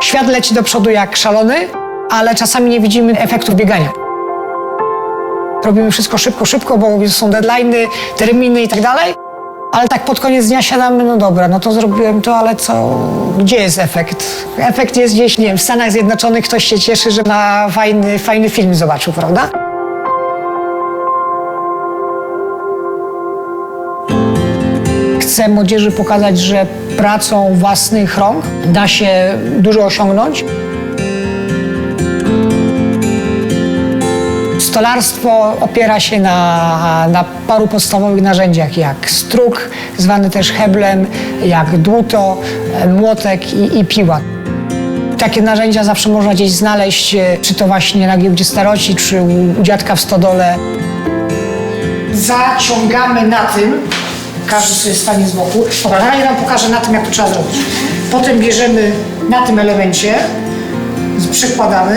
Świat leci do przodu jak szalony, ale czasami nie widzimy efektów biegania. Robimy wszystko szybko, szybko, bo są deadlines, terminy itd. Tak ale tak pod koniec dnia siadamy, no dobra, no to zrobiłem to, ale co, gdzie jest efekt? Efekt jest gdzieś, nie wiem, w Stanach Zjednoczonych ktoś się cieszy, że na fajny, fajny film zobaczył, prawda? Chcę młodzieży pokazać, że pracą własnych rąk da się dużo osiągnąć. Stolarstwo opiera się na, na paru podstawowych narzędziach, jak struk, zwany też heblem, jak dłuto, młotek i, i piła. Takie narzędzia zawsze można gdzieś znaleźć, e, czy to właśnie na giełdzie staroci, czy u, u dziadka w stodole. Zaciągamy na tym, każdy sobie stanie z boku. Dobra, na razie wam pokażę na tym, jak to trzeba zrobić. Potem bierzemy na tym elemencie, przykładamy,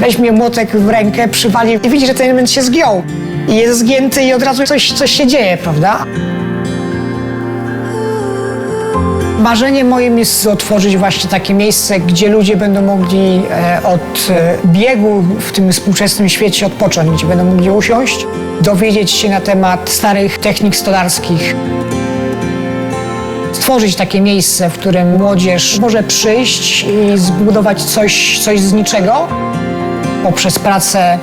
weźmie młotek w rękę, przywali i widzi, że ten element się zgiął. I jest zgięty i od razu coś, coś się dzieje, prawda? Marzeniem moim jest otworzyć właśnie takie miejsce, gdzie ludzie będą mogli e, od e, biegu w tym współczesnym świecie odpocząć, gdzie będą mogli usiąść, dowiedzieć się na temat starych technik stolarskich. Stworzyć takie miejsce, w którym młodzież może przyjść i zbudować coś, coś z niczego, poprzez pracę,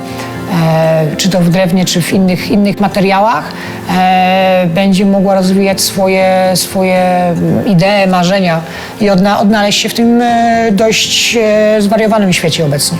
e, czy to w drewnie, czy w innych, innych materiałach, e, będzie mogła rozwijać swoje, swoje idee, marzenia i odna, odnaleźć się w tym e, dość zwariowanym świecie obecnie.